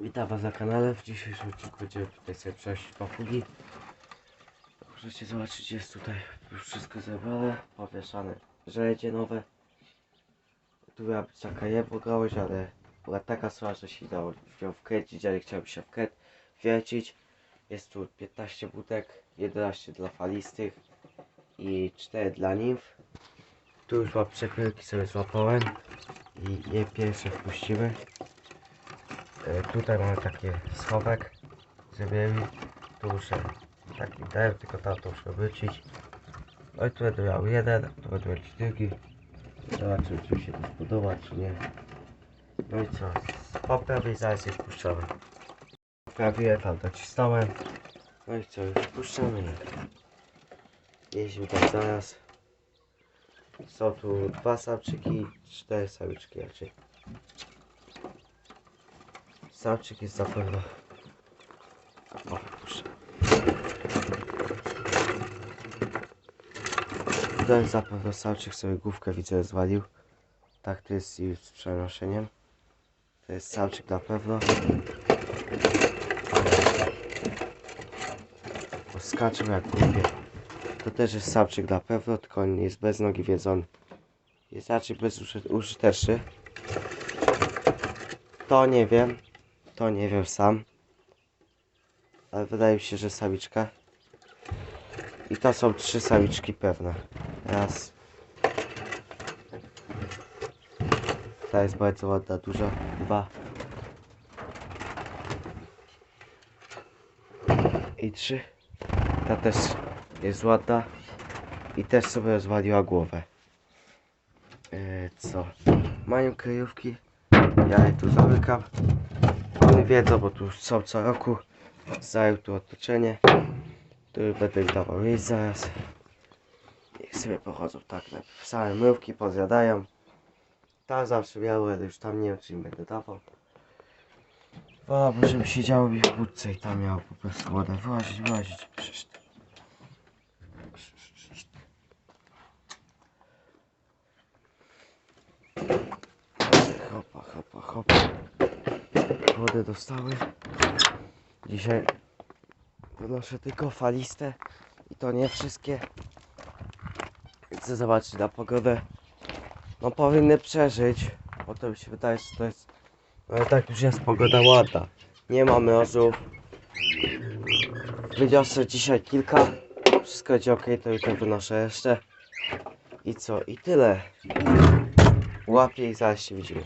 Witam Was na kanale. W dzisiejszym odcinku będziemy tutaj sobie przejść papugi. Możecie zobaczyć, jest tutaj już wszystko zebrane, powieszane żelecie nowe. Tu miała być taka jedno gałąź, ale była taka słaba, że się dało nią wkręcić, ale chciałem się wkręt wiercić. Jest tu 15 budek, 11 dla falistych i 4 dla nimf. Tu już mam przekryjki sobie złapałem i je pierwsze wpuścimy. E, Tutaj mamy taki schowek zrobili. Tu muszę taki dałem, tylko tamto muszę wrócić. No i tu będę miał jeden, tu będę miał drugi. Zobaczymy czy mi się to spodoba czy nie. No i co? Poprawię zaraz je wpuszczamy. Poprawię tam docisnąłem. No i co? Już wpuszczamy je. Jeździmy tam zaraz. Są tu dwa samczyki, cztery samiczki raczej. Samczyk jest zapewne. O, proszę. Ten zapewne samczyk sobie główkę widzę zwalił. Tak to jest i z przenoszeniem. To jest samczyk na pewno. Bo skaczę jak głupie. To też jest samczyk na pewno, tylko on jest bez nogi, więc on jest raczej bezużyteczny. To nie wiem. To nie wiem sam. Ale wydaje mi się, że samiczka. I to są trzy samiczki pewne. Raz. Ta jest bardzo ładna, duża. Dwa. I trzy. Ta też jest ładna. I też sobie rozwaliła głowę. E, co? Mają kryjówki. Ja je tu zamykam. Oni wiedzą, bo tu są co roku. Zajął tu otoczenie. Tu będę im dawał jeść zaraz. Niech sobie pochodzą tak. najpierw Same mrówki pozjadają. Tam zawsze miały, ale już tam nie wiem, czy im będę dawał. Bo żeby siedziało mi w budce i tam miało po prostu wodę. Przecież to- Hopa, hopa, hopa. Wodę dostały. Dzisiaj wynoszę tylko faliste i to nie wszystkie. Chcę zobaczyć na pogodę. No powinny przeżyć, mi się wydaje, że to jest... No ale tak już jest pogoda ładna. Nie ma mrozów. Wyniosę dzisiaj kilka. Wszystko będzie ok, to jutro wynoszę jeszcze. I co? I tyle. Łapię i zaraz się widzimy.